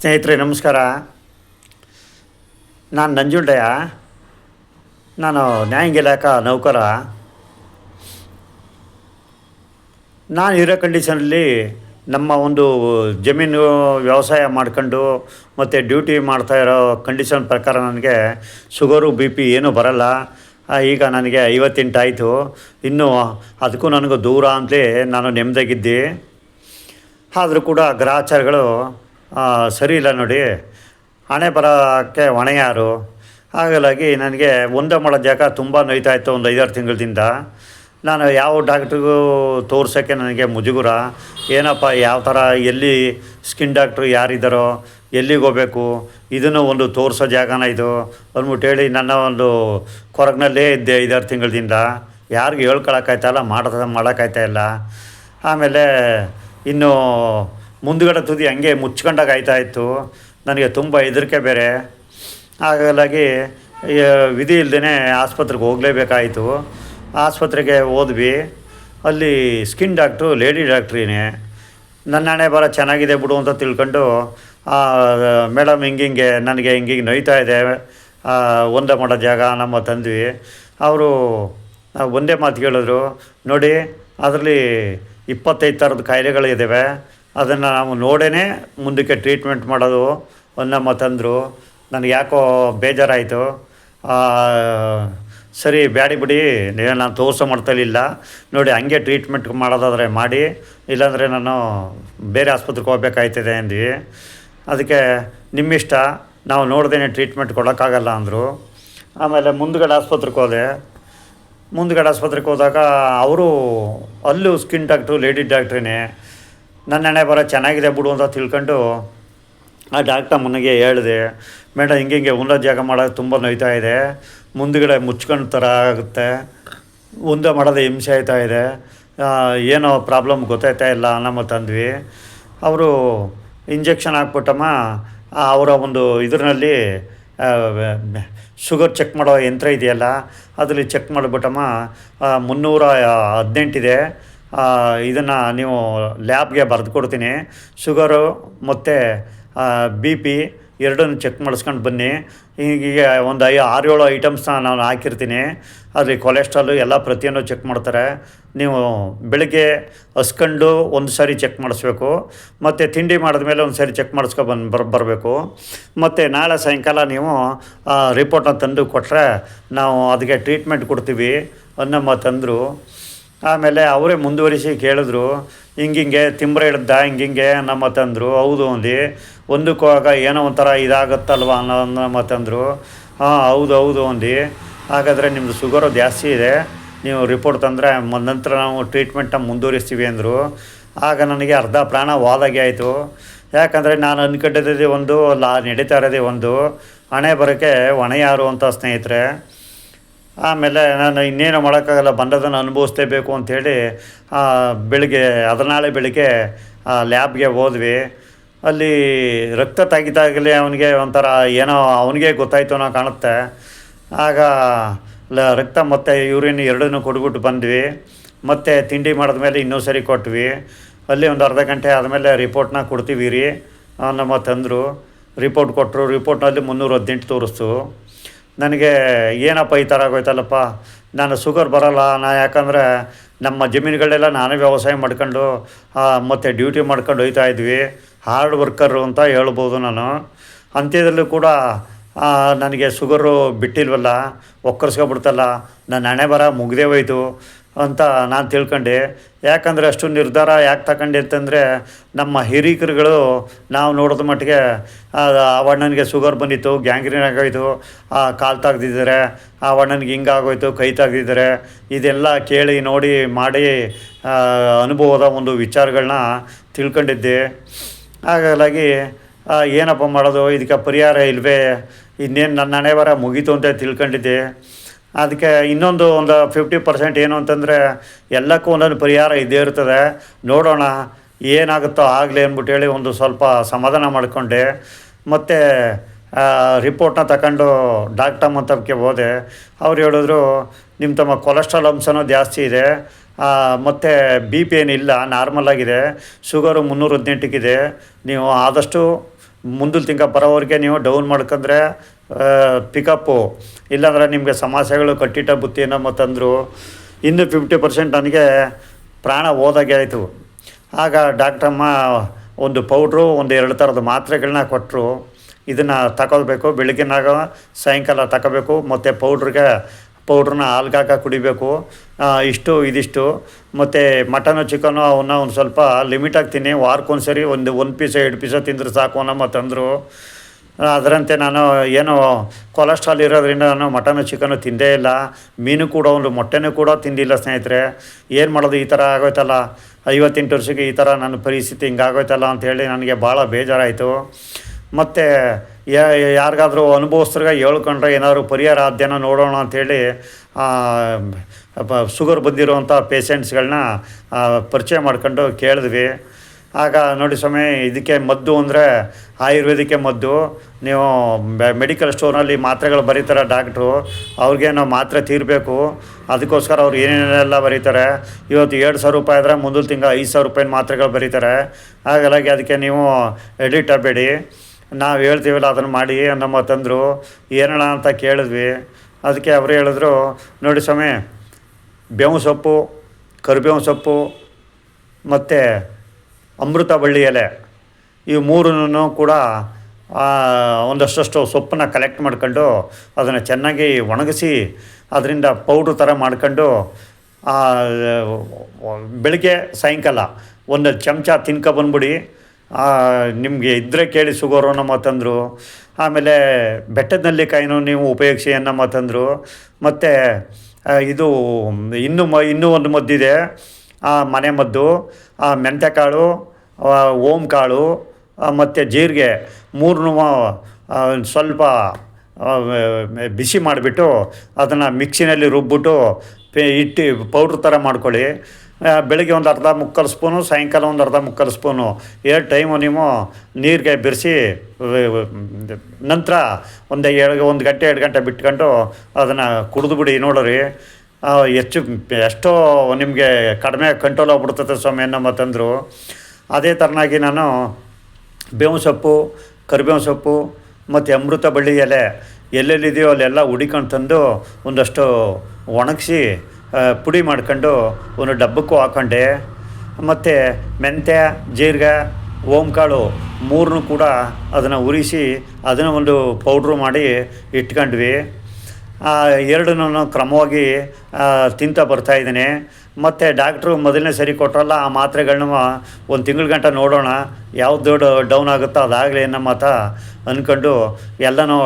ಸ್ನೇಹಿತರೆ ನಮಸ್ಕಾರ. ನಾನು ನಂಜುಂಡಯ್ಯ. ನಾನು ನ್ಯಾಯಾಂಗ ಇಲಾಖಾ ನೌಕರ. ನಾನು ಇರೋ ಕಂಡೀಷನಲ್ಲಿ ನಮ್ಮ ಒಂದು ಜಮೀನು ವ್ಯವಸಾಯ ಮಾಡ್ಕೊಂಡು ಮತ್ತು ಡ್ಯೂಟಿ ಮಾಡ್ತಾ ಇರೋ ಕಂಡೀಷನ್ ಪ್ರಕಾರ ನನಗೆ ಶುಗರು ಬಿ ಪಿ ಏನೂ ಬರಲ್ಲ. ಈಗ ನನಗೆ ಐವತ್ತೆಂಟು ಆಯಿತು. ಇನ್ನೂ ಅದಕ್ಕೂ ನನಗೂ ದೂರ ಅಂತಲೇ ನಾನು ನೆಮ್ಮದಾಗಿದ್ದೆ ಆದರೂ ಕೂಡ ಗ್ರಹಚಾರಗಳು ಆ, ಸರಿ ಇಲ್ಲ ನೋಡಿ. ಹಣೆ ಬರೋಕ್ಕೆ ಹೊಣೆ ಹಾಗಾಗಿ ನನಗೆ ಒಂದೇ ಮಾಡೋ ಜಾಗ ತುಂಬ ನೋಯ್ತಾ ಇತ್ತು ಒಂದು ಐದಾರು ತಿಂಗಳಿಂದ. ನಾನು ಯಾವ ಡಾಕ್ಟ್ರಿಗೂ ತೋರ್ಸೋಕ್ಕೆ ನನಗೆ ಮುಜುಗುರ. ಏನಪ್ಪ, ಯಾವ ಥರ, ಎಲ್ಲಿ ಸ್ಕಿನ್ ಡಾಕ್ಟ್ರು ಯಾರಿದ್ದಾರೋ, ಎಲ್ಲಿಗೆ ಹೋಗಬೇಕು, ಇದನ್ನು ಒಂದು ತೋರಿಸೋ ಜಾಗನ ಇದು ಅಂದ್ಬಿಟ್ಟು ಹೇಳಿ ನನ್ನ ಒಂದು ಕೊರಗ್ನಲ್ಲೇ ಇದ್ದೆ ಐದಾರು ತಿಂಗಳಿಂದ. ಯಾರಿಗೂ ಹೇಳ್ಕೊಳಕ್ಕಾಯ್ತಲ್ಲ ಮಾಡೋದ ಮಾಡೋಕ್ಕಾಯ್ತಾ ಇಲ್ಲ. ಆಮೇಲೆ ಇನ್ನು ಮುಂದುಗಡೆ ತುದಿ ಹಂಗೆ ಮುಚ್ಕೊಂಡಾಗ ಆಯ್ತಾ ಇತ್ತು. ನನಗೆ ತುಂಬ ಹೆದರಿಕೆ ಬೇರೆ. ಹಾಗಾಗಿ ವಿಧಿ ಇಲ್ಲದೇ ಆಸ್ಪತ್ರೆಗೆ ಹೋಗಲೇಬೇಕಾಯಿತು. ಆಸ್ಪತ್ರೆಗೆ ಹೋದ್ವಿ. ಅಲ್ಲಿ ಸ್ಕಿನ್ ಡಾಕ್ಟ್ರು, ಲೇಡಿ ಡಾಕ್ಟ್ರಿನೇ ನನ್ನ ಹಣೆ ಬರ ಚೆನ್ನಾಗಿದೆ ಬಿಡು ಅಂತ ತಿಳ್ಕೊಂಡು ಮೇಡಮ್ ಹಿಂಗಿಂಗೆ, ನನಗೆ ಹಿಂಗಿಂಗೆ ನೋಯ್ತಾ ಇದೆ. ಒಂದೇ ಮಾಡೋ ಜಾಗ, ನಮ್ಮ ತಂದ್ವಿ. ಅವರು ಒಂದೇ ಮಾತು ಕೇಳಿದ್ರು ನೋಡಿ, ಅದರಲ್ಲಿ ಇಪ್ಪತ್ತೈದು ಥರದ ಕಾಯಿಲೆಗಳಿದ್ದಾವೆ ಅದನ್ನು ನಾವು ನೋಡೇ ಮುಂದಕ್ಕೆ ಟ್ರೀಟ್ಮೆಂಟ್ ಮಾಡೋದು ನಮ್ಮ ತಂದರು. ನನಗೆ ಯಾಕೋ ಬೇಜಾರಾಯಿತು. ಸರಿ, ಬ್ಯಾಡಿ ಬಿಡಿ ನಾನು ತೋರಿಸೋ ಮಾಡ್ತಲಿಲ್ಲ ನೋಡಿ, ಹಂಗೆ ಟ್ರೀಟ್ಮೆಂಟ್ ಮಾಡೋದಾದರೆ ಮಾಡಿ, ಇಲ್ಲಾಂದರೆ ನಾನು ಬೇರೆ ಆಸ್ಪತ್ರೆಗೆ ಹೋಗ್ಬೇಕಾಯ್ತದೆ ಅಂದ್ವಿ. ಅದಕ್ಕೆ ನಿಮ್ಮಿಷ್ಟ, ನಾವು ನೋಡ್ದೇನೆ ಟ್ರೀಟ್ಮೆಂಟ್ ಕೊಡೋಕ್ಕಾಗಲ್ಲ ಅಂದರು. ಆಮೇಲೆ ಮುಂದ್ಗಡೆ ಆಸ್ಪತ್ರೆಗೆ ಹೋದೆ. ಮುಂದ್ಗಡೆ ಆಸ್ಪತ್ರೆಗೆ ಹೋದಾಗ, ಅವರು ಅಲ್ಲೂ ಸ್ಕಿನ್ ಡಾಕ್ಟ್ರು ಲೇಡಿ ಡಾಕ್ಟ್ರಿನೇ ನನ್ನ ಹಣೆ ಬರೋ ಚೆನ್ನಾಗಿದೆ ಬಿಡು ಅಂತ ತಿಳ್ಕೊಂಡು ಆ ಡಾಕ್ಟರ್ ಮುನ್ನೆಗೆ ಹೇಳಿದೆ ಮೇಡಮ್ ಹಿಂಗೆ ಹಿಂಗೆ ಉಂದ ಜಾಗ ಮಾಡೋದು ತುಂಬ ನೋಯ್ತಾ ಇದೆ. ಮುಂದುಗಡೆ ಮುಚ್ಕೊಂಡು ಥರ ಆಗುತ್ತೆ. ಉಂದೆ ಮಾಡೋದು ಹಿಂಸೆ ಆಯ್ತಾ ಇದೆ. ಏನೋ ಪ್ರಾಬ್ಲಮ್ ಗೊತ್ತಾಯ್ತಾ ಇಲ್ಲ ನಮ್ಮ ತಂದ್ವಿ ಅವರು ಇಂಜೆಕ್ಷನ್ ಹಾಕ್ಬಿಟ್ಟಮ್ಮ ಅವರ ಒಂದು ಇದರಲ್ಲಿ ಶುಗರ್ ಚೆಕ್ ಮಾಡೋ ಯಂತ್ರ ಇದೆಯಲ್ಲ, ಅದರಲ್ಲಿ ಚೆಕ್ ಮಾಡಿಬಿಟ್ಟಮ್ಮ ಮುನ್ನೂರ ಹದಿನೆಂಟಿದೆ. ಇದನ್ನು ನೀವು ಲ್ಯಾಬ್ಗೆ ಬರೆದು ಕೊಡ್ತೀನಿ ಶುಗರು ಮತ್ತು ಬಿ ಪಿ ಎರಡನ್ನು ಚೆಕ್ ಮಾಡಿಸ್ಕೊಂಡು ಬನ್ನಿ. ಹೀಗೆ ಒಂದು ಐ, ಆರು ಏಳು ಐಟಮ್ಸ್ನ ನಾನು ಹಾಕಿರ್ತೀನಿ. ಅದರಲ್ಲಿ ಕೊಲೆಸ್ಟ್ರಾಲು ಎಲ್ಲ ಪ್ರತಿಯೊಂದು ಚೆಕ್ ಮಾಡ್ತಾರೆ. ನೀವು ಬೆಳಗ್ಗೆ ಹಸ್ಕೊಂಡು ಒಂದು ಸಾರಿ ಚೆಕ್ ಮಾಡಿಸ್ಬೇಕು. ಮತ್ತು ತಿಂಡಿ ಮಾಡಿದ್ಮೇಲೆ ಒಂದು ಸಾರಿ ಚೆಕ್ ಮಾಡಿಸ್ಕೊ ಬಂದು ಬರ್, ಬರಬೇಕು. ಮತ್ತು ನಾಳೆ ಸಾಯಂಕಾಲ ನೀವು ರಿಪೋರ್ಟ್ನ ತಂದು ಕೊಟ್ಟರೆ ನಾವು ಅದಕ್ಕೆ ಟ್ರೀಟ್ಮೆಂಟ್ ಕೊಡ್ತೀವಿ ಅನ್ನಮ್ಮ ತಂದರು ಆಮೇಲೆ ಅವರೇ ಮುಂದುವರಿಸಿ ಕೇಳಿದ್ರು ಹಿಂಗಿಂಗೆ ತಿಂಬ್ರ ಹಿಡ್ದ ಹಿಂಗಿಂಗೆ ನಮ್ಮ ತಂದರು. ಹೌದು ಅಂದು ಒಂದಕ್ಕೆ ಹೋಗಾಗ ಏನೋ ಒಂಥರ ಇದಾಗುತ್ತಲ್ವ? ಅನ್ನೋ ನಮ್ಮ ತಂದರು. ಹಾಂ, ಹೌದು ಹೌದು ಅಂದು. ಹಾಗಾದರೆ ನಿಮ್ಮದು ಶುಗರು ಜಾಸ್ತಿ ಇದೆ. ನೀವು ರಿಪೋರ್ಟ್ ತಂದರೆ ನಂತರ ನಾವು ಟ್ರೀಟ್ಮೆಂಟ್ನ ಮುಂದುವರಿಸ್ತೀವಿ ಅಂದರು. ಆಗ ನನಗೆ ಅರ್ಧ ಪ್ರಾಣ ವಾದಾಗೆ ಆಯಿತು. ಯಾಕಂದರೆ ನಾನು ಅಂದ್ಕೊಂಡಿದ್ದೆ ಒಂದು, ಲಾ, ನಡೀತಾ ಇರೋದೇ ಒಂದು, ಹಣೆ ಬರೋಕ್ಕೆ ಯಾರು ಅಂತ ಸ್ನೇಹಿತರೆ. ಆಮೇಲೆ ನಾನು ಇನ್ನೇನು ಮಾಡೋಕ್ಕಾಗಲ್ಲ ಬಂದದನ್ನು ಅನುಭವಿಸ್ಲೇಬೇಕು ಅಂಥೇಳಿ ಬೆಳಿಗ್ಗೆ, ಅದರ ನಾಳೆ ಬೆಳಿಗ್ಗೆ ಲ್ಯಾಬ್ಗೆ ಹೋದ್ವಿ. ಅಲ್ಲಿ ರಕ್ತ ತೆಗಿದಾಗಲೇ ಅವನಿಗೆ ಒಂಥರ ಏನೋ ಅವನಿಗೆ ಗೊತ್ತಾಯ್ತು ಅನ್ನೋ ಕಾಣುತ್ತೆ. ಆಗ ಲ, ರಕ್ತ ಮತ್ತು ಯೂರಿನ್ ಎರಡನ್ನೂ ಕೊಟ್ಬಿಟ್ಟು ಬಂದ್ವಿ. ಮತ್ತು ತಿಂಡಿ ಮಾಡಿದ್ಮೇಲೆ ಇನ್ನೂ ಸರಿ ಕೊಟ್ವಿ. ಅಲ್ಲಿ ಒಂದು ಅರ್ಧ ಗಂಟೆ ಆದಮೇಲೆ ರಿಪೋರ್ಟ್ನ ಕೊಡ್ತೀವಿ ರೀ ನಮ್ಮ ತಂದರು ರಿಪೋರ್ಟ್ ಕೊಟ್ಟರು ರಿಪೋರ್ಟ್ನಲ್ಲಿ ಮುನ್ನೂರ ಹದಿನೆಂಟು ತೋರಿಸ್ತು. ನನಗೆ ಏನಪ್ಪ ಈ ಥರ ಆಗೋಯ್ತಲ್ಲಪ್ಪ? ನಾನು ಶುಗರ್ ಬರಲ್ಲ. ನಾ ಯಾಕಂದರೆ ನಮ್ಮ ಜಮೀನುಗಳೆಲ್ಲ ನಾನೇ ವ್ಯವಸಾಯ ಮಾಡ್ಕೊಂಡು ಮತ್ತು ಡ್ಯೂಟಿ ಮಾಡ್ಕೊಂಡು ಹೋಯ್ತಾ ಇದ್ವಿ. ಹಾರ್ಡ್ ವರ್ಕರು ಅಂತ ಹೇಳ್ಬೋದು ನಾನು. ಅಂತ್ಯದಲ್ಲೂ ಕೂಡ ನನಗೆ ಶುಗರು ಬಿಟ್ಟಿಲ್ವಲ್ಲ? ಒಕ್ಕರ್ಸ್ಕೊಬಿಡ್ತಲ್ಲ. ನನ್ನ ಹಣೆ ಬರ ಮುಗ್ದೇ ಹೋಯ್ತು. ಅಂತ ನಾನು ತಿಳ್ಕೊಂಡೆ. ಯಾಕಂದರೆ ಅಷ್ಟು ನಿರ್ಧಾರ ಯಾಕೆ ತಗೊಂಡೆ ಅಂತಂದರೆ, ನಮ್ಮ ಹಿರೀಕರುಗಳು ನಾವು ನೋಡಿದ ಮಟ್ಟಿಗೆ, ಆ ಅಣ್ಣನಿಗೆ ಶುಗರ್ ಬಂದಿತ್ತು ಗ್ಯಾಂಗ್ರೀನ್ ಆಗೋಯ್ತು ಕಾಲು ತೆಗ್ದಿದ್ದಾರೆ, ಆ ಅಣ್ಣನಿಗೆ ಹಿಂಗಾಗೋಯ್ತು ಕೈ ತೆಗ್ದಿದ್ದಾರೆ, ಇದೆಲ್ಲ ಕೇಳಿ ನೋಡಿ ಮಾಡಿ ಅನುಭವದ ಒಂದು ವಿಚಾರಗಳನ್ನ ತಿಳ್ಕೊಂಡಿದ್ದೆ. ಹಾಗಾಗಿ ಏನಪ್ಪ ಮಾಡೋದು, ಇದಕ್ಕೆ ಪರಿಹಾರ ಇಲ್ವೇ, ಇನ್ನೇನು ನನ್ನ ಹಣೆ ಬರ ಮುಗೀತು ಅಂತ ತಿಳ್ಕೊಂಡಿದ್ದೆ. ಅದಕ್ಕೆ ಇನ್ನೊಂದು ಒಂದು ಫಿಫ್ಟಿ ಪರ್ಸೆಂಟ್ ಏನು ಅಂತಂದರೆ ಎಲ್ಲಕ್ಕೂ ಒಂದೊಂದು ಪರಿಹಾರ ಇದ್ದೇ ಇರ್ತದೆ. ನೋಡೋಣ ಏನಾಗುತ್ತೋ ಆಗಲಿ ಅಂದ್ಬಿಟ್ಟು ಹೇಳಿ ಒಂದು ಸ್ವಲ್ಪ ಸಮಾಧಾನ ಮಾಡಿಕೊಂಡೆ. ಮತ್ತು ರಿಪೋರ್ಟ್ನ ತಗೊಂಡು ಡಾಕ್ಟರ್ ಮಂತಪಕ್ಕೆ ಹೋದೆ. ಅವ್ರು ಹೇಳಿದ್ರು ನಿಮ್ಮ ತಮ್ಮ ಕೊಲೆಸ್ಟ್ರಾಲ್ ಅಂಶನೂ ಜಾಸ್ತಿ ಇದೆ. ಮತ್ತು ಬಿ ಪಿ ಏನಿಲ್ಲ ನಾರ್ಮಲ್ ಆಗಿದೆ. ಶುಗರು ಮುನ್ನೂರ ಹದಿನೆಂಟಕ್ಕಿದೆ. ನೀವು ಆದಷ್ಟು ಮುಂದಿನ ತಿಂಗ ಬರೋವರೆಗೆ ನೀವು ಡೌನ್ ಮಾಡ್ಕೊಂಡ್ರೆ ಪಿಕಪ್ಪು ಇಲ್ಲಾಂದ್ರೆ ನಿಮಗೆ ಸಮಸ್ಯೆಗಳು ಕಟ್ಟಿಟ್ಟ ಬುತ್ತಿನ ಮತ್ತಂದರು. ಇನ್ನು ಫಿಫ್ಟಿ ಪರ್ಸೆಂಟ್ ನನಗೆ ಪ್ರಾಣ ಹೋದಾಗೆ ಆಯಿತು. ಆಗ ಡಾಕ್ಟ್ರಮ್ಮ ಒಂದು ಪೌಡ್ರು ಒಂದು ಎರಡು ಥರದ ಮಾತ್ರೆಗಳನ್ನ ಕೊಟ್ಟರು ಇದನ್ನು ತಗೊಳ್ಬೇಕು ಬೆಳಗ್ಗೆನಾಗ ಸಾಯಂಕಾಲ ತಗೋಬೇಕು ಮತ್ತು ಪೌಡ್ರಿಗೆ ಪೌಡ್ರನ್ನ ಹಾಲ್ಗಾಕ ಕುಡಿಬೇಕು. ಇಷ್ಟು, ಇದಿಷ್ಟು. ಮತ್ತು ಮಟನು ಚಿಕನು ಅವನ್ನ ಒಂದು ಸ್ವಲ್ಪ ಲಿಮಿಟ್ ಆಗ್ತೀನಿ. ವಾರಕ್ಕೊಂದು ಸರಿ ಒಂದು ಒಂದು ಪೀಸ ಎರಡು ಪೀಸ ತಿಂದರೆ ಸಾಕು ಅನ್ನೋ ಮತ್ತಂದರು. ಅದರಂತೆ ನಾನು ಏನು ಕೊಲೆಸ್ಟ್ರಾಲ್ ಇರೋದ್ರಿಂದ ನಾನು ಮಟನು ಚಿಕನು ತಿಂದೇ ಇಲ್ಲ. ಮೀನು ಕೂಡ ಒಂದು ಮೊಟ್ಟೆನೂ ಕೂಡ ತಿಂದಿಲ್ಲ ಸ್ನೇಹಿತರೆ. ಏನು ಮಾಡೋದು ಈ ಥರ ಆಗೋಯ್ತಲ್ಲ? ಐವತ್ತೆಂಟು ವರ್ಷಕ್ಕೆ ಈ ಥರ ನನ್ನ ಪರಿಸ್ಥಿತಿ ಹಿಂಗಾಗೋಯ್ತಲ್ಲ ಅಂಥೇಳಿ ನನಗೆ ಭಾಳ ಬೇಜಾರಾಯಿತು. ಮತ್ತು ಯಾರಿಗಾದರೂ ಅನುಭವಸ್ತ್ರಿಗೆ ಹೇಳ್ಕೊಂಡ್ರೆ ಏನಾದರೂ ಪರಿಹಾರ ಅಧ್ಯಯನ ನೋಡೋಣ ಅಂಥೇಳಿ ಶುಗರ್ ಬಂದಿರುವಂಥ ಪೇಷಂಟ್ಸ್ಗಳನ್ನ ಪರಿಚಯ ಮಾಡ್ಕೊಂಡು ಕೇಳಿದ್ವಿ. ಆಗ ನೋಡಿ ಸ್ವಾಮಿ, ಇದಕ್ಕೆ ಮದ್ದು ಅಂದರೆ ಆಯುರ್ವೇದಿಕ್ಕೆ ಮದ್ದು. ನೀವು ಮೆಡಿಕಲ್ ಸ್ಟೋರ್ನಲ್ಲಿ ಮಾತ್ರೆಗಳು ಬರೀತಾರೆ ಡಾಕ್ಟ್ರು ಅವ್ರಿಗೆ ನಾವು ಮಾತ್ರೆ ತೀರಬೇಕು. ಅದಕ್ಕೋಸ್ಕರ ಅವ್ರು ಏನೇನೆಲ್ಲ ಬರೀತಾರೆ. ಇವತ್ತು ಎರಡು ಸಾವಿರ ರೂಪಾಯಿ ಆದರೆ ಮುಂದಿನ ತಿಂಗಳು ಐದು ಸಾವಿರ ರೂಪಾಯಿನ ಮಾತ್ರೆಗಳು ಬರೀತಾರೆ. ಹಾಗಾಗಿ ಅದಕ್ಕೆ ನೀವು ಎಡಿಟ್ ಆಗಬೇಡಿ. ನಾವು ಹೇಳ್ತೀವಲ್ಲ, ಅದನ್ನು ಮಾಡಿ ನಮ್ಮ ತಂದರು. ಏನಣ್ಣ ಅಂತ ಕೇಳಿದ್ವಿ. ಅದಕ್ಕೆ ಅವರು ಹೇಳಿದ್ರು, ನೋಡಿ ಸ್ವಾಮಿ ಬೇವು ಸೊಪ್ಪು ಕರಿಬೇವು ಸೊಪ್ಪು, ಮತ್ತು ಅಮೃತ ಬಳ್ಳಿ ಎಲೆ. ಈ ಮೂರನ್ನು ಕೂಡ ಒಂದಷ್ಟು ಸೊಪ್ಪನ್ನ ಕಲೆಕ್ಟ್ ಮಾಡ್ಕೊಂಡು ಅದನ್ನು ಚೆನ್ನಾಗಿ ಒಣಗಿಸಿ ಅದರಿಂದ ಪೌಡ್ರ್ ಥರ ಮಾಡ್ಕೊಂಡು ಬೆಳಗ್ಗೆ ಸಾಯಂಕಾಲ ಒಂದು ಚಮಚ ತಿನ್ಕೊ ಬಂದ್ಬಿಡಿ. ನಿಮಗೆ ಇದ್ದರೆ ಕೇಳಿ ಸುಗರು ನಮ್ಮ ತಂದರು ಆಮೇಲೆ ಬೆಟ್ಟದ ನೆಲ್ಲಿಕಾಯಿನೂ ನೀವು ಉಪಯೋಗಿಸಿ ಅನ್ನೋ ತಂದರು ಮತ್ತು ಇದು ಇನ್ನೂ ಮ, ಇನ್ನೂ ಒಂದು ಮದ್ದಿದೆ. ಆ, ಮನೆ ಮದ್ದು, ಆ, ಮೆಂತ್ಯಕಾಳು ಓಂ ಕಾಳು ಮತ್ತು ಜೀರಿಗೆ ಮೂರನ್ನೂ ಸ್ವಲ್ಪ ಬಿಸಿ ಮಾಡಿಬಿಟ್ಟು ಅದನ್ನು ಮಿಕ್ಸಿನಲ್ಲಿ ರುಬ್ಬಿಟ್ಟು ಇಟ್ಟು ಪೌಡ್ರ್ ಥರ ಮಾಡ್ಕೊಳ್ಳಿ. ಬೆಳಗ್ಗೆ ಒಂದು ಅರ್ಧ ಮುಕ್ಕಾಲು ಸ್ಪೂನು ಸಾಯಂಕಾಲ ಒಂದು ಅರ್ಧ ಮುಕ್ಕಾಲು ಸ್ಪೂನು. ಎರಡು ಟೈಮು ನೀವು ನೀರಿಗೆ ಬೆರೆಸಿ ನಂತರ ಒಂದು ಎರಡು ಒಂದು ಗಂಟೆ ಎರಡು ಗಂಟೆ ಬಿಟ್ಕೊಂಡು ಅದನ್ನು ಕುಡಿದ್ಬಿಡಿ ನೋಡ್ರಿ. ಆ, ಹೆಚ್ಚು ಎಷ್ಟೋ ನಿಮಗೆ ಕಡಿಮೆ ಕಂಟ್ರೋಲ್ ಆಗ್ಬಿಡ್ತದೆ ಸ್ವಾಮಿ ನಮ್ಮ ತಂದರು. ಅದೇ ಥರನಾಗಿ ನಾನು ಬೇವು ಸೊಪ್ಪು ಕರಿಬೇವು ಸೊಪ್ಪು ಮತ್ತು ಅಮೃತ ಬಳ್ಳಿ ಎಲೆ ಎಲ್ಲೆಲ್ಲಿದೆಯೋ ಅಲ್ಲೆಲ್ಲ ಹುಡಿಕೊಂಡು ತಂದು ಒಂದಷ್ಟು ಒಣಗಿಸಿ ಪುಡಿ ಮಾಡ್ಕೊಂಡು ಒಂದು ಡಬ್ಬಕ್ಕೂ ಹಾಕೊಂಡೆ. ಮತ್ತು ಮೆಂತ್ಯ ಜೀರಿಗೆ ಓಂಕಾಳು ಮೂರನ್ನೂ ಕೂಡ ಅದನ್ನು ಉರಿಸಿ ಅದನ್ನು ಒಂದು ಪೌಡ್ರು ಮಾಡಿ ಇಟ್ಕೊಂಡ್ವಿ. ಎರಡನ್ನೂ ಕ್ರಮವಾಗಿ ತಿಂತ ಬರ್ತಾಯಿದ್ದೀನಿ ಮತ್ತು ಡಾಕ್ಟ್ರು ಮೊದಲನೇ ಸರಿ ಕೊಟ್ಟರಲ್ಲ ಆ ಮಾತ್ರೆಗಳನ್ನ ಒಂದು ತಿಂಗಳ ಗಂಟ ನೋಡೋಣ, ಯಾವ್ದು ಡೌನ್ ಆಗುತ್ತೋ ಅದಾಗಲಿ ನಮ್ಮ ಮಾತ ಅಂದ್ಕೊಂಡು ಎಲ್ಲನೂ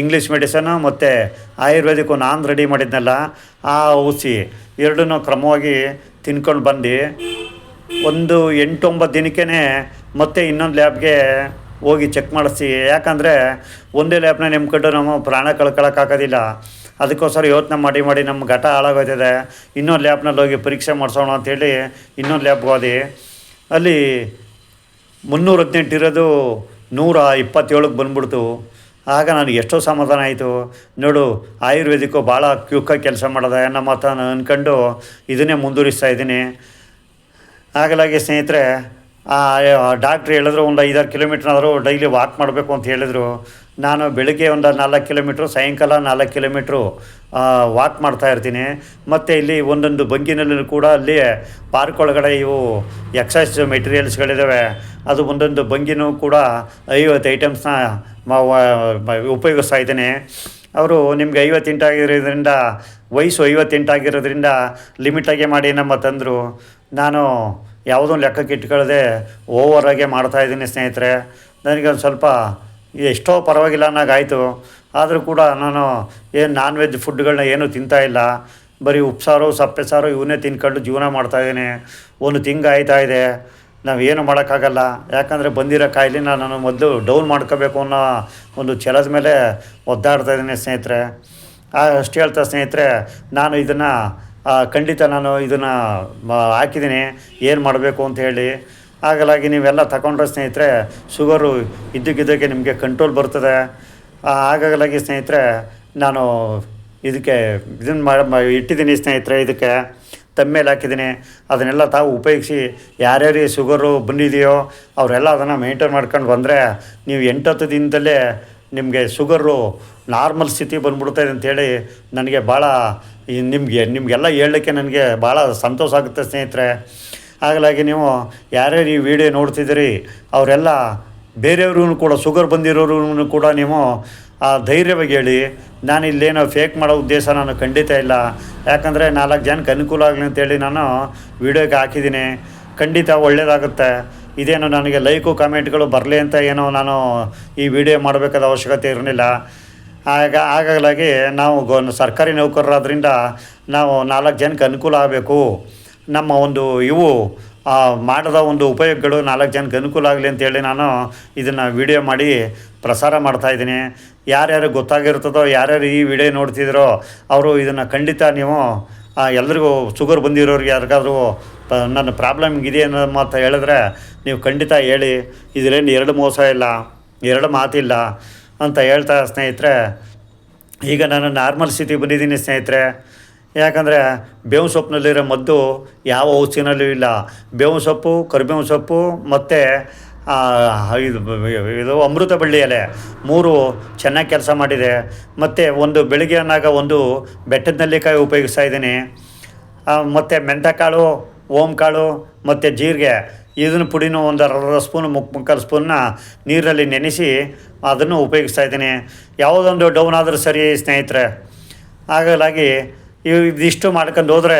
ಇಂಗ್ಲೀಷ್ ಮೆಡಿಸನು ಮತ್ತು ಆಯುರ್ವೇದಿಕ್ ನಾನು ರೆಡಿ ಮಾಡಿದ್ನಲ್ಲ, ಆ ಔಷಧಿ ಎರಡನ್ನೂ ಕ್ರಮವಾಗಿ ತಿನ್ಕೊಂಡು ಬಂದು ಒಂದು ಎಂಟೊಂಬತ್ತು ದಿನಕ್ಕೇ ಮತ್ತೆ ಇನ್ನೊಂದು ಲ್ಯಾಬ್ಗೆ ಹೋಗಿ ಚೆಕ್ ಮಾಡಿಸಿ. ಯಾಕಂದರೆ ಒಂದೇ ಲ್ಯಾಬ್ನ ನೆಮ್ಕೊಂಡು ನಾವು ಪ್ರಾಣ ಕಳ್ಕೊಳಕ್ಕಾಗೋದಿಲ್ಲ ಅದಕ್ಕೋಸ್ಕರ ಯೋಚನೆ ಮಾಡಿ ಮಾಡಿ ನಮ್ಮ ಘಟ ಹಾಳಾಗೋಯ್ತಿದೆ. ಇನ್ನೊಂದು ಲ್ಯಾಬ್ನಲ್ಲಿ ಹೋಗಿ ಪರೀಕ್ಷೆ ಮಾಡಿಸೋಣ ಅಂಥೇಳಿ ಇನ್ನೊಂದು ಲ್ಯಾಬ್ಗೆ ಹೋದಿ. ಅಲ್ಲಿ ಮುನ್ನೂರ ಹದಿನೆಂಟು ಇರೋದು ನೂರ ಇಪ್ಪತ್ತೇಳಕ್ಕೆ ಬಂದ್ಬಿಡ್ತು. ಆಗ ನನಗೆ ಎಷ್ಟೋ ಸಮಾಧಾನ ಆಯಿತು. ನೋಡು ಆಯುರ್ವೇದಿಕ್ಕು ಭಾಳ ಕ್ಯೂಕಾಗಿ ಕೆಲಸ ಮಾಡೋದ. ನಮ್ಮ ಮಾತ ಅಂದ್ಕೊಂಡು ಇದನ್ನೇ ಮುಂದುವರಿಸ್ತಾ ಇದ್ದೀನಿ. ಆಗಲಾಗಿ ಸ್ನೇಹಿತರೆ ಡಾಕ್ಟ್ರ್ ಹೇಳಿದ್ರು, ಒಂದು ಐದಾರು ಕಿಲೋಮೀಟ್ರ್ನಾದರೂ ಡೈಲಿ ವಾಕ್ ಮಾಡಬೇಕು ಅಂತ ಹೇಳಿದರು. ನಾನು ಬೆಳಗ್ಗೆ ಒಂದು ನಾಲ್ಕು ಕಿಲೋಮೀಟ್ರು, ಸಾಯಂಕಾಲ ನಾಲ್ಕು ಕಿಲೋಮೀಟ್ರು ವಾಕ್ ಮಾಡ್ತಾ ಇರ್ತೀನಿ. ಮತ್ತು ಇಲ್ಲಿ ಒಂದೊಂದು ಬಂಗಿನಲ್ಲಿ ಕೂಡ ಅಲ್ಲಿ ಪಾರ್ಕ್ ಒಳಗಡೆ ಇವು ಎಕ್ಸಸೈಸ್ ಮೆಟೀರಿಯಲ್ಸ್ಗಳಿದ್ದಾವೆ ಅದು ಒಂದೊಂದು ಬಂಗಿನೂ ಕೂಡ ಐವತ್ತು ಐಟಮ್ಸ್ನ ಉಪಯೋಗಿಸ್ತಾ ಇದ್ದೀನಿ. ಅವರು ನಿಮ್ಗೆ ಐವತ್ತೆಂಟು ಆಗಿರೋದ್ರಿಂದ, ವಯಸ್ಸು ಐವತ್ತೆಂಟು ಆಗಿರೋದ್ರಿಂದ ಲಿಮಿಟಾಗೆ ಮಾಡಿ ನಮ್ಮ ತಂದರು. ನಾನು ಯಾವುದೋ ಲೆಕ್ಕಕ್ಕೆ ಇಟ್ಕೊಳ್ಳದೆ ಓವರಾಗೆ ಮಾಡ್ತಾಯಿದ್ದೀನಿ ಸ್ನೇಹಿತರೆ. ನನಗೆ ಒಂದು ಸ್ವಲ್ಪ ಎಷ್ಟೋ ಪರವಾಗಿಲ್ಲ ಅನ್ನೋಗಾಯಿತು ಆದರೂ ಕೂಡ ನಾನು ಏನು ನಾನ್ ವೆಜ್ ಫುಡ್ಗಳನ್ನ ಏನೂ ತಿಂತಾ ಇಲ್ಲ. ಬರೀ ಉಪ್ಸಾರು ಸಪ್ಪೆ ಸಾರು ಇವನ್ನೇ ತಿನ್ಕೊಂಡು ಜೀವನ ಮಾಡ್ತಾಯಿದ್ದೀನಿ ಒಂದು ತಿಂಗಳು ಆಯ್ತಾ ಇದೆ. ನಾವು ಏನು ಮಾಡೋಕ್ಕಾಗಲ್ಲ. ಯಾಕಂದರೆ ಬಂದಿರೋ ಕಾಯಿಲೆನ ನಾನು ಮೊದಲು ಡೌನ್ ಮಾಡ್ಕೋಬೇಕು ಅನ್ನೋ ಒಂದು ಛಲದ ಮೇಲೆ ಒದ್ದಾಡ್ತಾ ಇದ್ದೀನಿ ಸ್ನೇಹಿತರೆ. ಅಷ್ಟು ಹೇಳ್ತಾ ಸ್ನೇಹಿತರೆ, ನಾನು ಇದನ್ನು ಖಂಡಿತ ನಾನು ಇದನ್ನು ಹಾಕಿದ್ದೀನಿ. ಏನು ಮಾಡಬೇಕು ಅಂತ ಹೇಳಿ. ಹಾಗಾಗಿ ನೀವೆಲ್ಲ ತಗೊಂಡ್ರೆ ಸ್ನೇಹಿತರೆ, ಶುಗರು ಇದ್ದಕ್ಕಿದ್ದಕ್ಕೆ ನಿಮಗೆ ಕಂಟ್ರೋಲ್ ಬರ್ತದೆ. ಆಗಲಾಗಿ ಸ್ನೇಹಿತರೆ, ನಾನು ಇದಕ್ಕೆ ಇದನ್ನು ಮಾಡಿ ಇಟ್ಟಿದ್ದೀನಿ ಸ್ನೇಹಿತರೆ ಇದಕ್ಕೆ. ತಮ್ಮೇಲೆ ಹಾಕಿದ್ದೀನಿ. ಅದನ್ನೆಲ್ಲ ತಾವು ಉಪಯೋಗಿಸಿ ಯಾರ್ಯಾರಿಗೆ ಶುಗರು ಬಂದಿದೆಯೋ ಅವರೆಲ್ಲ ಅದನ್ನು ಮೇಂಟೈನ್ ಮಾಡ್ಕೊಂಡು ಬಂದರೆ ನೀವು ಎಂಟತ್ತು ದಿನದಲ್ಲೇ ನಿಮಗೆ ಶುಗರು ನಾರ್ಮಲ್ ಸ್ಥಿತಿ ಬಂದ್ಬಿಡ್ತಾಯಿದೆ ಅಂತೇಳಿ ನನಗೆ ಭಾಳ ನಿಮಗೆ, ನಿಮಗೆಲ್ಲ ಹೇಳಲಿಕ್ಕೆ ನನಗೆ ಭಾಳ ಸಂತೋಷ ಆಗುತ್ತೆ ಸ್ನೇಹಿತರೆ. ಹಾಗಾಗಿ ನೀವು ಯಾರ್ಯಾರು ಈ ವಿಡಿಯೋ ನೋಡ್ತಿದ್ದೀರಿ, ಅವರೆಲ್ಲ ಬೇರೆಯವ್ರಿಗೂ ಕೂಡ ಶುಗರ್ ಬಂದಿರೋರು ಕೂಡ ನೀವು, ಆ, ಧೈರ್ಯವಾಗಿ ಹೇಳಿ. ನಾನು ಇಲ್ಲೇನೋ ಫೇಕ್ ಮಾಡೋ ಉದ್ದೇಶ ನಾನು ಖಂಡಿತ ಇಲ್ಲ. ಯಾಕಂದರೆ ನಾಲ್ಕು ಜನಕ್ಕೆ ಅನುಕೂಲ ಆಗಲಿ ಅಂತೇಳಿ ನಾನು ವೀಡಿಯೋಗೆ ಹಾಕಿದ್ದೀನಿ. ಖಂಡಿತ ಒಳ್ಳೆಯದಾಗುತ್ತೆ ಇದೇನು ನನಗೆ ಲೈಕು, ಕಮೆಂಟ್ಗಳು ಬರಲಿ ಅಂತ ಏನೋ ನಾನು ಈ ವಿಡಿಯೋ ಮಾಡಬೇಕಾದ ಅವಶ್ಯಕತೆ ಇರಲಿಲ್ಲ. ಆಗ ಹಾಗಾಗಿ ನಾವು ಗೋ, ಸರ್ಕಾರಿ ನೌಕರರಾದ್ರಿಂದ ನಾವು ನಾಲ್ಕು ಜನಕ್ಕೆ ಅನುಕೂಲ ಆಗಬೇಕು. ನಮ್ಮ ಒಂದು ಇವು ಮಾಡಿದ ಒಂದು ಉಪಯೋಗಗಳು ನಾಲ್ಕು ಜನಕ್ಕೆ ಅನುಕೂಲ ಆಗಲಿ ಅಂತೇಳಿ ನಾನು ಇದನ್ನು ವಿಡಿಯೋ ಮಾಡಿ ಪ್ರಸಾರ ಮಾಡ್ತಾಯಿದ್ದೀನಿ ಯಾರ್ಯಾರು ಗೊತ್ತಾಗಿರ್ತದೋ, ಯಾರ್ಯಾರು ಈ ವಿಡಿಯೋ ನೋಡ್ತಿದ್ರೋ, ಅವರು ಇದನ್ನು ಖಂಡಿತ ನೀವು ಎಲ್ರಿಗೂ ಶುಗರ್ ಬಂದಿರೋರಿಗೆ ಯಾರಿಗಾದ್ರೂ ನನ್ನ ಪ್ರಾಬ್ಲಮ್ ಇದೆ ಅನ್ನೋ ಮಾತು ಹೇಳಿದ್ರೆ ನೀವು ಖಂಡಿತ ಹೇಳಿ. ಇದರೇನು ಎರಡು ಮೋಸ ಇಲ್ಲ, ಎರಡು ಮಾತಿಲ್ಲ ಅಂತ ಹೇಳ್ತಾ ಸ್ನೇಹಿತರೆ, ಈಗ ನಾನು ನಾರ್ಮಲ್ ಸ್ಥಿತಿ ಬಂದಿದ್ದೀನಿ ಸ್ನೇಹಿತರೆ. ಯಾಕಂದರೆ ಬೇವು ಸೊಪ್ಪಿನಲ್ಲಿರೋ ಮದ್ದು ಯಾವ ಔಷಧಿನಲ್ಲೂ ಇಲ್ಲ. ಬೇವು ಸೊಪ್ಪು ಕರಿಬೇವು ಸೊಪ್ಪು ಮತ್ತು ಇದು ಇದು ಅಮೃತ ಬಳ್ಳಿ ಎಲೆ ಮೂರು ಚೆನ್ನಾಗಿ ಕೆಲಸ ಮಾಡಿದೆ. ಮತ್ತು ಒಂದು ಬೆಳಿಗ್ಗೆ ಅನ್ನಾಗ ಒಂದು ಬೆಟ್ಟದ ನೆಲ್ಲಿಕಾಯಿ ಉಪಯೋಗಿಸ್ತಾ ಇದ್ದೀನಿ. ಮತ್ತು ಮೆಂತ್ಯಕಾಳು ಓಮ್ ಕಾಳು ಮತ್ತು ಜೀರಿಗೆ, ಇದನ್ನ ಪುಡಿನೂ ಒಂದು ಅರ್ಧ ಸ್ಪೂನ್, ಮುಕ್, ಮುಕ್ಕಾಲು ಸ್ಪೂನ್ನ ನೀರಲ್ಲಿ ನೆನೆಸಿ ಅದನ್ನು ಉಪಯೋಗಿಸ್ತಾ ಇದ್ದೀನಿ. ಯಾವುದೊಂದು ಡೌನ್ ಆದರೂ ಸರಿ ಸ್ನೇಹಿತರೆ. ಹಾಗಾಗಿ ಇದಿಷ್ಟು ಮಾಡ್ಕೊಂಡು ಹೋದರೆ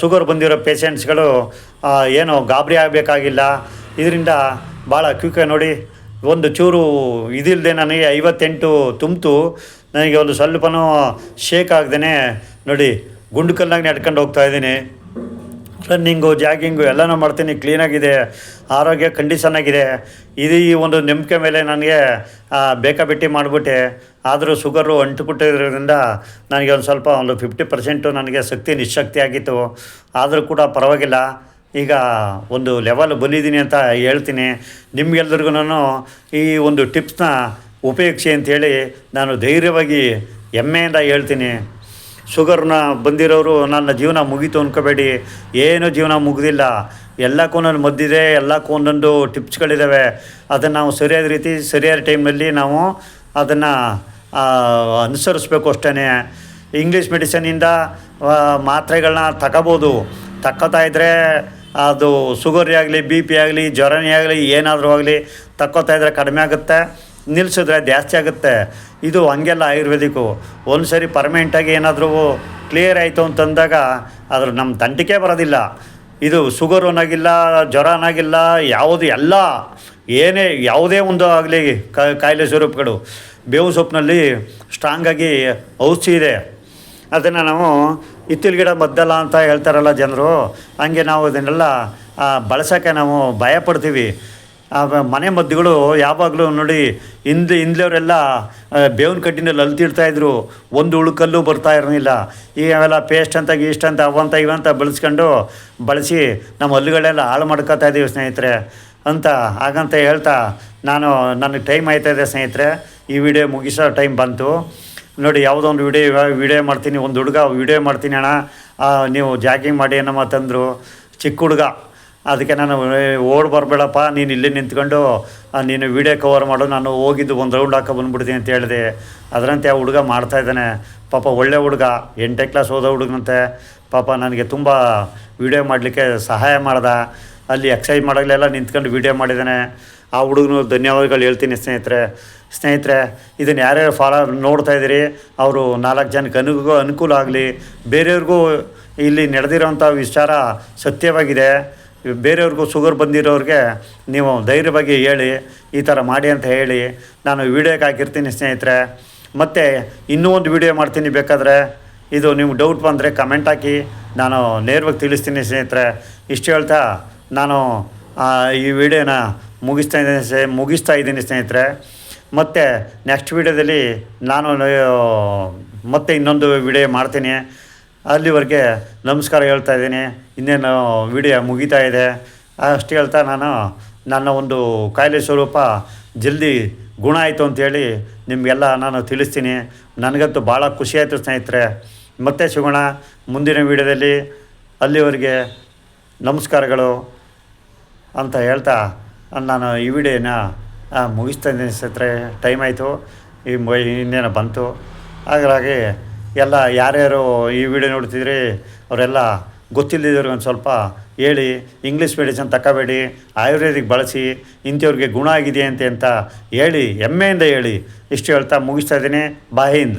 ಶುಗರ್ ಬಂದಿರೋ ಪೇಷಂಟ್ಸ್ಗಳು ಏನು ಗಾಬರಿ ಆಗಬೇಕಾಗಿಲ್ಲ. ಇದರಿಂದ ಭಾಳ ಕ್ವಿಕ್ ನೋಡಿ, ಒಂದು ಚೂರು ಇದಿಲ್ಲದೆ ನನಗೆ ಐವತ್ತೆಂಟು ತುಂಬಿತು. ನನಗೆ ಒಂದು ಸ್ವಲ್ಪನೂ ಶೇಕ್ ಆಗ್ದೇ ನೋಡಿ, ಗುಂಡು ಕಲ್ಲಾಗಿ ನಡ್ಕೊಂಡು ಹೋಗ್ತಾ ಇದ್ದೀನಿ. ರನ್ನಿಂಗು, ಜಾಗಿಂಗು ಎಲ್ಲನೂ ಮಾಡ್ತೀನಿ. ಕ್ಲೀನಾಗಿದೆ. ಆರೋಗ್ಯ ಕಂಡೀಷನ್ ಆಗಿದೆ ಇದು ಈ ಒಂದು ನಂಬಿಕೆ ಮೇಲೆ ನನಗೆ ಬೇಕಾಬಿಟ್ಟಿ ಮಾಡಿಬಿಟ್ಟೆ. ಆದರೂ ಶುಗರು ಅಂಟುಬಿಟ್ಟಿರೋದ್ರಿಂದ ನನಗೆ ಒಂದು ಸ್ವಲ್ಪ ಒಂದು ಫಿಫ್ಟಿ ಪರ್ಸೆಂಟು ನನಗೆ ಶಕ್ತಿ ನಿಶಕ್ತಿ ಆಗಿತ್ತು. ಆದರೂ ಕೂಡ ಪರವಾಗಿಲ್ಲ. ಈಗ ಒಂದು ಲೆವೆಲ್ ಬಂದಿದ್ದೀನಿ ಅಂತ ಹೇಳ್ತೀನಿ. ನಿಮಗೆಲ್ಲರಿಗೂ ನಾನು ಈ ಒಂದು ಟಿಪ್ಸ್ನ ಉಪಯೋಗಿಸಿ ಅಂತೇಳಿ ನಾನು ಧೈರ್ಯವಾಗಿ ಹೆಮ್ಮೆಯಿಂದ ಹೇಳ್ತೀನಿ. ಶುಗರ್ನ ಬಂದಿರೋರು, ನನ್ನ ಜೀವನ ಮುಗೀತು ಅಂದ್ಕೋಬೇಡಿ ಏನು ಜೀವನ ಮುಗಿದಿಲ್ಲ. ಎಲ್ಲಕ್ಕೂ ನನ್ನ ಮದ್ದಿದೆ, ಎಲ್ಲಕ್ಕೂ ಒಂದೊಂದು ಟಿಪ್ಸ್ಗಳಿದ್ದಾವೆ ಅದನ್ನು ನಾವು ಸರಿಯಾದ ರೀತಿ, ಸರಿಯಾದ ಟೈಮಲ್ಲಿ ನಾವು ಅದನ್ನು ಅನುಸರಿಸ್ಬೇಕು ಅಷ್ಟೇ ಇಂಗ್ಲೀಷ್ ಮೆಡಿಸನಿಂದ ಮಾತ್ರೆಗಳನ್ನ ತಗೋಬೋದು. ತಕ್ಕೋತಾ ಇದ್ದರೆ ಅದು ಶುಗರೇ ಆಗಲಿ, ಬಿ ಪಿ ಆಗಲಿ, ಜ್ವರನೇ ಆಗಲಿ, ಏನಾದರೂ ಆಗಲಿ, ತಕ್ಕೋತಾ ಇದ್ದರೆ ಕಡಿಮೆ ಆಗುತ್ತೆ. ನಿಲ್ಲಿಸಿದ್ರೆ ಜಾಸ್ತಿ ಆಗುತ್ತೆ. ಇದು ಹಂಗೆಲ್ಲ ಆಯುರ್ವೇದಿಕ್ಕು. ಒಂದು ಸರಿ ಪರ್ಮನೆಂಟಾಗಿ ಏನಾದರೂ ಕ್ಲಿಯರ್ ಆಯಿತು ಅಂತಂದಾಗ ಅದ್ರ ನಮ್ಮ ತಂಟಿಕೆ ಬರೋದಿಲ್ಲ. ಇದು ಶುಗರ್ ಅನ್ನಾಗಿಲ್ಲ ಜ್ವರ ಅನ್ನಾಗಿಲ್ಲ ಯಾವುದು ಎಲ್ಲ. ಏನೇ, ಯಾವುದೇ ಒಂದು ಆಗಲಿ ಕಾಯಿಲೆ ಸ್ವರೂಪಗಳು. ಬೇವು ಸೊಪ್ಪಿನಲ್ಲಿ ಸ್ಟ್ರಾಂಗಾಗಿ ಔಷಧಿ ಇದೆ. ಅದನ್ನು ನಾವು ಇತ್ತಿಲ್ ಗಿಡ ಮದ್ದಲ್ಲ ಅಂತ ಹೇಳ್ತಾರಲ್ಲ ಜನರು, ಹಂಗೆ ನಾವು ಇದನ್ನೆಲ್ಲ ಬಳಸೋಕ್ಕೆ ನಾವು ಭಯ ಪಡ್ತೀವಿ ಆ ಮನೆ ಮದ್ದುಗಳು ಯಾವಾಗಲೂ ನೋಡಿ ಹಿಂದೆ ಹಿಂದ್ಲವರೆಲ್ಲ ಬೇವಿನ ಕಡ್ಡಿನಲ್ಲಿ ಅಲ್ತಿಡ್ತಾಯಿದ್ರು ಒಂದು ಉಳುಕಲ್ಲೂ ಬರ್ತಾ ಇರಲಿಲ್ಲ. ಈಗ ಅವೆಲ್ಲ ಪೇಸ್ಟ್ ಅಂತ, ಗೀಸ್ಟ್ ಅಂತ ಅವಂತ ಇವಂತ ಬಳಸ್ಕೊಂಡು ಬಳಸಿ ನಮ್ಮ ಹಲ್ಲುಗಳೆಲ್ಲ ಹಾಳು ಮಾಡ್ಕೊತಾ ಇದ್ದೀವಿ ಸ್ನೇಹಿತರೆ ಅಂತ ಹಾಗಂತ ಹೇಳ್ತಾ ನಾನು ನನಗೆ ಟೈಮ್ ಆಯ್ತಾ ಇದೆ ಸ್ನೇಹಿತರೆ. ಈ ವಿಡಿಯೋ ಮುಗಿಸೋ ಟೈಮ್ ಬಂತು. ನೋಡಿ ಯಾವುದೋ ಒಂದು ವಿಡಿಯೋ ವಿಡಿಯೋ ಮಾಡ್ತೀನಿ, ಒಂದು ಹುಡುಗ ವಿಡಿಯೋ ಮಾಡ್ತೀನಿ ಅಣ್ಣ. ನೀವು ಜಾಗಿಂಗ್ ಮಾಡಿ ಏನಮ್ಮ ತಂದರು. ಚಿಕ್ಕ ಹುಡುಗ. ಅದಕ್ಕೆ ನಾನು ಓಡ್ ಬರಬೇಡಪ್ಪ, ನೀನು ಇಲ್ಲೇ ನಿಂತ್ಕೊಂಡು ನೀನು ವಿಡಿಯೋ ಕವರ್ ಮಾಡು, ನಾನು ಹೋಗಿದ್ದು ಒಂದು ರೌಂಡ್ ಹಾಕೋ ಬಂದ್ಬಿಡ್ತೀನಿ ಅಂತ ಹೇಳಿದೆ. ಅದರಂತೆ ಆ ಹುಡುಗ ಮಾಡ್ತಾ ಇದ್ದಾನೆ. ಪಾಪ ಒಳ್ಳೆ ಹುಡುಗ ಎಂಟನೇ ಕ್ಲಾಸ್ ಓದೋ ಹುಡುಗನಂತೆ. ಪಾಪ ನನಗೆ ತುಂಬ ವಿಡಿಯೋ ಮಾಡಲಿಕ್ಕೆ ಸಹಾಯ ಮಾಡ್ದ. ಅಲ್ಲಿ ಎಕ್ಸಸೈಸ್ ಮಾಡೋಲ್ಲೆಲ್ಲ ನಿಂತ್ಕೊಂಡು ವಿಡಿಯೋ ಮಾಡಿದ್ದಾನೆ. ಆ ಹುಡುಗನು ಧನ್ಯವಾದಗಳು ಹೇಳ್ತೀನಿ ಸ್ನೇಹಿತರೆ. ಸ್ನೇಹಿತರೆ, ಇದನ್ನು ಯಾರ್ಯಾರು ಫಾಲೋ ನೋಡ್ತಾ ಇದ್ದೀರಿ, ಅವರು ನಾಲ್ಕು ಜನಕ್ಕೆ ಅನು ಅನುಕೂಲ ಆಗಲಿ, ಬೇರೆಯವ್ರಿಗೂ ಇಲ್ಲಿ ನಡೆದಿರೋಂಥ ವಿಚಾರ ಸತ್ಯವಾಗಿದೆ. ಬೇರೆಯವ್ರಿಗೂ ಶುಗರ್ ಬಂದಿರೋರಿಗೆ ನೀವು ಧೈರ್ಯವಾಗಿ ಹೇಳಿ, ಈ ಥರ ಮಾಡಿ ಅಂತ ಹೇಳಿ, ನಾನು ವೀಡಿಯೋಗೆ ಹಾಕಿರ್ತೀನಿ ಸ್ನೇಹಿತರೆ. ಮತ್ತು ಇನ್ನೂ ಒಂದು ವೀಡಿಯೋ ಮಾಡ್ತೀನಿ ಬೇಕಾದರೆ, ಇದು ನಿಮ್ಗೆ ಡೌಟ್ ಬಂದರೆ ಕಮೆಂಟ್ ಹಾಕಿ, ನಾನು ನೇರವಾಗಿ ತಿಳಿಸ್ತೀನಿ ಸ್ನೇಹಿತರೆ. ಇಷ್ಟು ಹೇಳ್ತಾ ನಾನು ಈ ವಿಡಿಯೋನ ಮುಗಿಸ್ತಾ ಇದ್ದೀನಿ ಮುಗಿಸ್ತಾ ಇದ್ದೀನಿ ಸ್ನೇಹಿತರೆ. ಮತ್ತು ನೆಕ್ಸ್ಟ್ ವೀಡಿಯೋದಲ್ಲಿ ನಾನು, ಮತ್ತೆ ಇನ್ನೊಂದು ವಿಡಿಯೋ ಮಾಡ್ತೀನಿ. ಅಲ್ಲಿವರೆಗೆ ನಮಸ್ಕಾರ ಹೇಳ್ತಾ ಇದ್ದೀನಿ. ಇನ್ನೇನು ವಿಡಿಯೋ ಮುಗೀತಾ ಇದೆ. ಅಷ್ಟು ಹೇಳ್ತಾ ನಾನು, ನನ್ನ ಒಂದು ಕಾಯಿಲೆ ಸ್ವರೂಪ ಜಲ್ದಿ ಗುಣ ಆಯಿತು ಅಂಥೇಳಿ ನಿಮಗೆಲ್ಲ ನಾನು ತಿಳಿಸ್ತೀನಿ. ನನಗಂತೂ ಭಾಳ ಖುಷಿ ಆಯಿತು ಸ್ನೇಹಿತರೆ. ಮತ್ತೆ ಸಿಗೋಣ ಮುಂದಿನ ವಿಡಿಯೋದಲ್ಲಿ. ಅಲ್ಲಿವರೆಗೆ ನಮಸ್ಕಾರಗಳು ಅಂತ ಹೇಳ್ತಾ ನಾನು ಈ ವಿಡಿಯೋನ ಮುಗಿಸ್ತಾ ಇದ್ದೀನಿ ಸ್ನೇಹಿತರೆ. ಟೈಮ್ ಆಯಿತು. ಈ ಇನ್ನೇನೋ ಬಂತು. ಹಾಗಾಗಿ ಎಲ್ಲ ಯಾರ್ಯಾರು ಈ ವಿಡಿಯೋ ನೋಡ್ತಿದ್ರಿ, ಅವರೆಲ್ಲ ಗೊತ್ತಿಲ್ಲದಿರೋರಿಗೆ ಒಂದು ಸ್ವಲ್ಪ ಹೇಳಿ ಇಂಗ್ಲೀಷ್ ಮೆಡಿಸನ್ ತಗೋಬೇಡಿ ಆಯುರ್ವೇದಿಕ್ ಬಳಸಿ, ಇಂಥವ್ರಿಗೆ ಗುಣ ಆಗಿದೆ ಅಂತ ಹೇಳಿ, ಹೆಮ್ಮೆಯಿಂದ ಹೇಳಿ ಇಷ್ಟು ಹೇಳ್ತಾ ಮುಗಿಸ್ತಾ ಇದ್ದೀನಿ. ಬಾಯಿಂದ